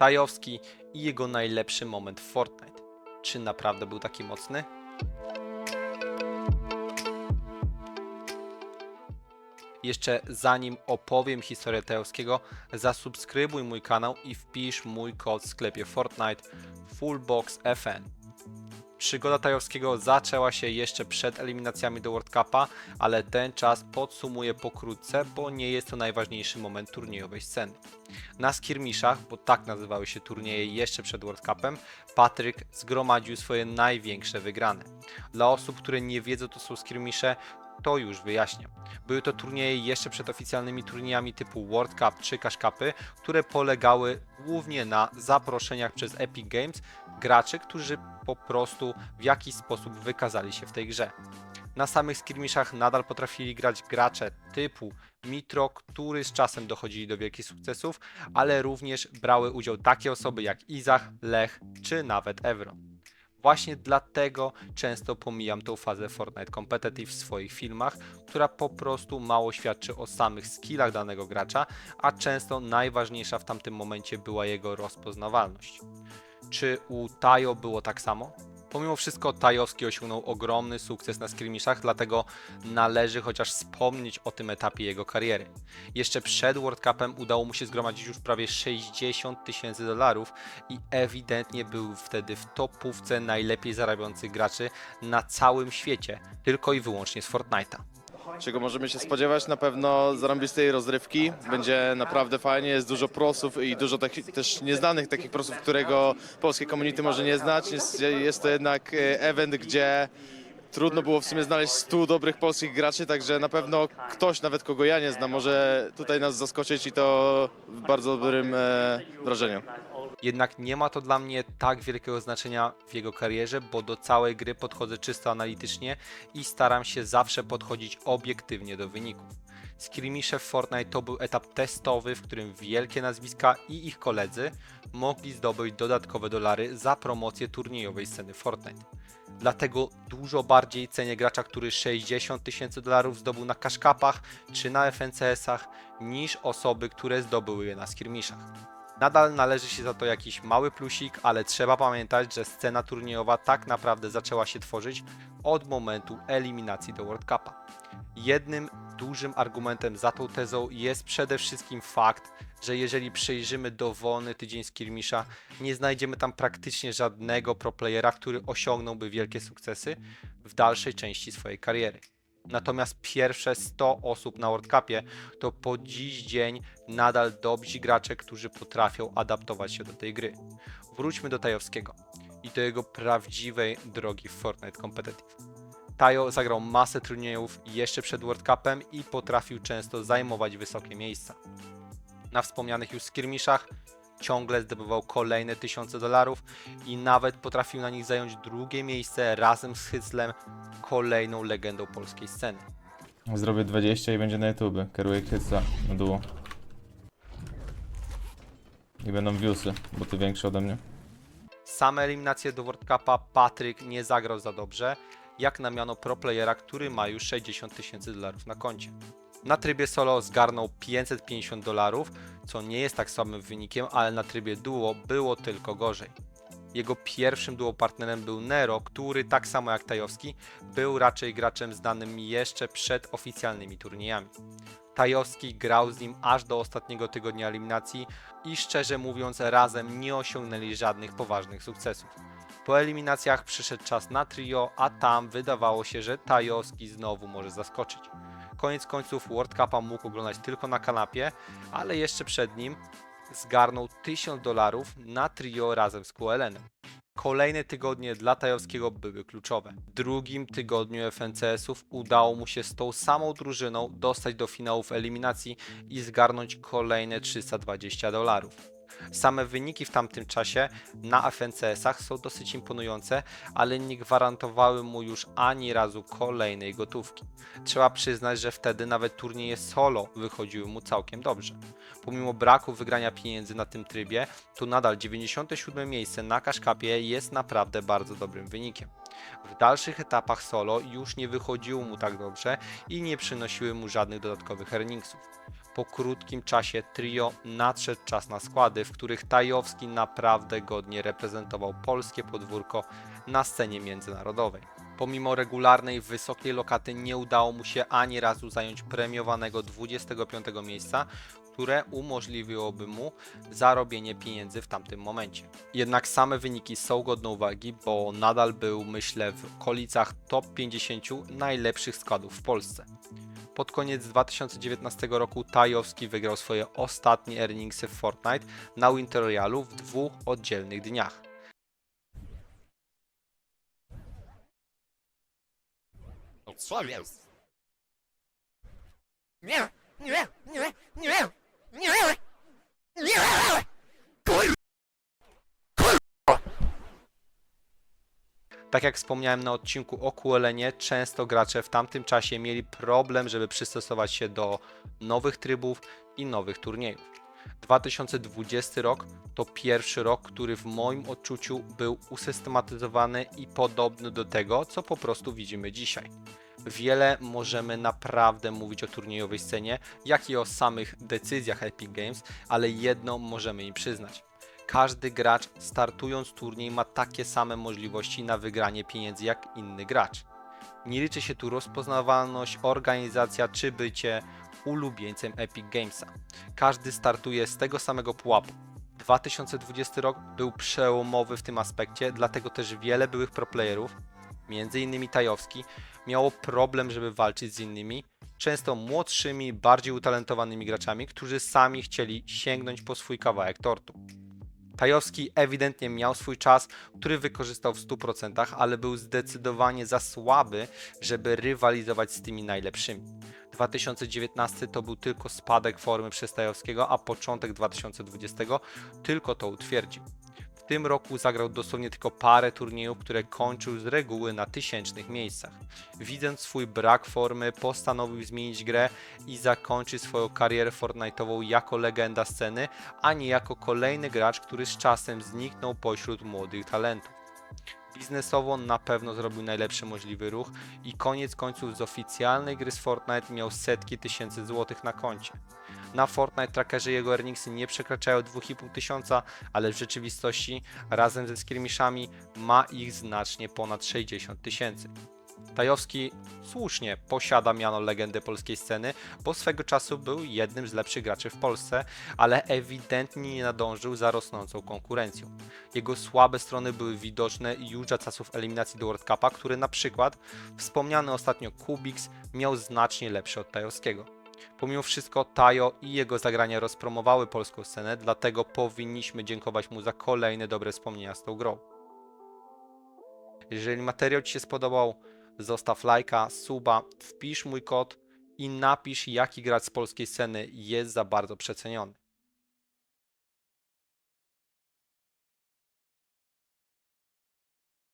Tajowski i jego najlepszy moment w Fortnite. Czy naprawdę był taki mocny? Jeszcze zanim opowiem historię Tajowskiego, zasubskrybuj mój kanał i wpisz mój kod w sklepie Fortnite FullboxFN. Przygoda Tajowskiego zaczęła się jeszcze przed eliminacjami do World Cupa, ale ten czas podsumuję pokrótce, bo nie jest to najważniejszy moment turniejowej sceny. Na skirmiszach, bo tak nazywały się turnieje jeszcze przed World Cupem, Patryk zgromadził swoje największe wygrane. Dla osób, które nie wiedzą, to są skirmisze, to już wyjaśniam. Były to turnieje jeszcze przed oficjalnymi turniejami typu World Cup czy Cash Cupy, które polegały głównie na zaproszeniach przez Epic Games graczy, którzy po prostu w jakiś sposób wykazali się w tej grze. Na samych skirmishach nadal potrafili grać gracze typu Mitro, który z czasem dochodzili do wielkich sukcesów, ale również brały udział takie osoby jak Izach, Lech czy nawet Evron. Właśnie dlatego często pomijam tą fazę Fortnite Competitive w swoich filmach, która po prostu mało świadczy o samych skillach danego gracza, a często najważniejsza w tamtym momencie była jego rozpoznawalność. Czy u Tajo było tak samo? Pomimo wszystko Tajowski osiągnął ogromny sukces na skirmishach, dlatego należy chociaż wspomnieć o tym etapie jego kariery. Jeszcze przed World Cupem udało mu się zgromadzić już prawie 60 tysięcy dolarów i ewidentnie był wtedy w topówce najlepiej zarabiających graczy na całym świecie, tylko i wyłącznie z Fortnite'a. Czego możemy się spodziewać? Na pewno zarąbistej rozrywki. Będzie naprawdę fajnie, jest dużo prosów i dużo takich, też nieznanych takich prosów, którego polskie community może nie znać. Jest, jest to jednak e, event, gdzie trudno było w sumie znaleźć 100 dobrych polskich graczy, także na pewno ktoś, nawet kogo ja nie znam, może tutaj nas zaskoczyć i to w bardzo dobrym e, wrażeniu. Jednak nie ma to dla mnie tak wielkiego znaczenia w jego karierze, bo do całej gry podchodzę czysto analitycznie i staram się zawsze podchodzić obiektywnie do wyników. Skirmisze w Fortnite to był etap testowy, w którym wielkie nazwiska i ich koledzy mogli zdobyć dodatkowe dolary za promocję turniejowej sceny Fortnite. Dlatego dużo bardziej cenię gracza, który 60 tysięcy dolarów zdobył na kaszkapach czy na FNCS-ach, niż osoby, które zdobyły je na skirmiszach. Nadal należy się za to jakiś mały plusik, ale trzeba pamiętać, że scena turniejowa tak naprawdę zaczęła się tworzyć od momentu eliminacji do World Cupa. Jednym dużym argumentem za tą tezą jest przede wszystkim fakt, że jeżeli przejrzymy dowolny tydzień skirmisza, nie znajdziemy tam praktycznie żadnego proplayera, który osiągnąłby wielkie sukcesy w dalszej części swojej kariery. Natomiast pierwsze 100 osób na World Cupie to po dziś dzień nadal dobrzy gracze, którzy potrafią adaptować się do tej gry. Wróćmy do Tajowskiego i do jego prawdziwej drogi w Fortnite Competitive. Tajo zagrał masę turniejów jeszcze przed World Cupem i potrafił często zajmować wysokie miejsca. Na wspomnianych już skirmishach ciągle zdobywał kolejne tysiące dolarów i nawet potrafił na nich zająć drugie miejsce razem z Hyclem, kolejną legendą polskiej sceny. Zrobię 20 i będzie na YouTube. Kieruję Kyca na dół. I będą viewsy, bo ty większy ode mnie. Same eliminacje do World Cupa Patryk nie zagrał za dobrze, jak na miano pro playera, który ma już 60 tysięcy dolarów na koncie. Na trybie solo zgarnął 550 dolarów, co nie jest tak słabym wynikiem, ale na trybie duo było tylko gorzej. Jego pierwszym duo partnerem był Nero, który tak samo jak Tajowski był raczej graczem znanym jeszcze przed oficjalnymi turniejami. Tajowski grał z nim aż do ostatniego tygodnia eliminacji i szczerze mówiąc razem nie osiągnęli żadnych poważnych sukcesów. Po eliminacjach przyszedł czas na trio, a tam wydawało się, że Tajowski znowu może zaskoczyć. Koniec końców World Cupa mógł oglądać tylko na kanapie, ale jeszcze przed nim zgarnął 1000 dolarów na trio razem z QLN-em. Kolejne tygodnie dla Tajowskiego były kluczowe. W drugim tygodniu FNCS-ów udało mu się z tą samą drużyną dostać do finałów eliminacji i zgarnąć kolejne 320 dolarów. Same wyniki w tamtym czasie na FNCS-ach są dosyć imponujące, ale nie gwarantowały mu już ani razu kolejnej gotówki. Trzeba przyznać, że wtedy nawet turnieje solo wychodziły mu całkiem dobrze. Pomimo braku wygrania pieniędzy na tym trybie, to nadal 97 miejsce na kaszkapie jest naprawdę bardzo dobrym wynikiem. W dalszych etapach solo już nie wychodziło mu tak dobrze i nie przynosiły mu żadnych dodatkowych earningsów. Po krótkim czasie trio nadszedł czas na składy, w których Tajowski naprawdę godnie reprezentował polskie podwórko na scenie międzynarodowej. Pomimo regularnej wysokiej lokaty nie udało mu się ani razu zająć premiowanego 25 miejsca, które umożliwiłoby mu zarobienie pieniędzy w tamtym momencie. Jednak same wyniki są godne uwagi, bo nadal był, myślę, w okolicach top 50 najlepszych składów w Polsce. Pod koniec 2019 roku Tajowski wygrał swoje ostatnie earningsy w Fortnite na Winter Royalu w dwóch oddzielnych dniach. Co jest? Nie, nie, nie, nie, nie, nie, Tak jak wspomniałem na odcinku o QLN-ie, często gracze w tamtym czasie mieli problem, żeby przystosować się do nowych trybów i nowych turniejów. 2020 rok to pierwszy rok, który w moim odczuciu był usystematyzowany i podobny do tego, co po prostu widzimy dzisiaj. Wiele możemy naprawdę mówić o turniejowej scenie, jak i o samych decyzjach Epic Games, ale jedno możemy im przyznać każdy gracz startując turniej ma takie same możliwości na wygranie pieniędzy jak inny gracz. Nie liczy się tu rozpoznawalność, organizacja czy bycie ulubieńcem Epic Gamesa. Każdy startuje z tego samego pułapu. 2020 rok był przełomowy w tym aspekcie, dlatego też wiele byłych proplayerów, m.in. Tajowski, miało problem, żeby walczyć z innymi, często młodszymi, bardziej utalentowanymi graczami, którzy sami chcieli sięgnąć po swój kawałek tortu. Tajowski ewidentnie miał swój czas, który wykorzystał w 100%, ale był zdecydowanie za słaby, żeby rywalizować z tymi najlepszymi. 2019 to był tylko spadek formy przez Tajowskiego, a początek 2020 tylko to utwierdził. Tym roku zagrał dosłownie tylko parę turniejów, które kończył z reguły na tysięcznych miejscach. Widząc swój brak formy, postanowił zmienić grę i zakończyć swoją karierę Fortnite'ową jako legenda sceny, a nie jako kolejny gracz, który z czasem zniknął pośród młodych talentów. Biznesowo na pewno zrobił najlepszy możliwy ruch i koniec końców z oficjalnej gry z Fortnite miał setki tysięcy złotych na koncie. Na Fortnite Trackerze jego earningsy nie przekraczają 2,5 tysiąca, ale w rzeczywistości razem ze skirmishami ma ich znacznie ponad 60 tysięcy. Tajowski słusznie posiada miano legendy polskiej sceny, bo swego czasu był jednym z lepszych graczy w Polsce, ale ewidentnie nie nadążył za rosnącą konkurencją. Jego słabe strony były widoczne już za czasów eliminacji do World Cupa, który na przykład wspomniany ostatnio Kubix miał znacznie lepszy od Tajowskiego. Pomimo wszystko Tajo i jego zagrania rozpromowały polską scenę, dlatego powinniśmy dziękować mu za kolejne dobre wspomnienia z tą grą. Jeżeli materiał Ci się spodobał, zostaw lajka, suba, wpisz mój kod i napisz jaki gracz z polskiej sceny jest za bardzo przeceniony.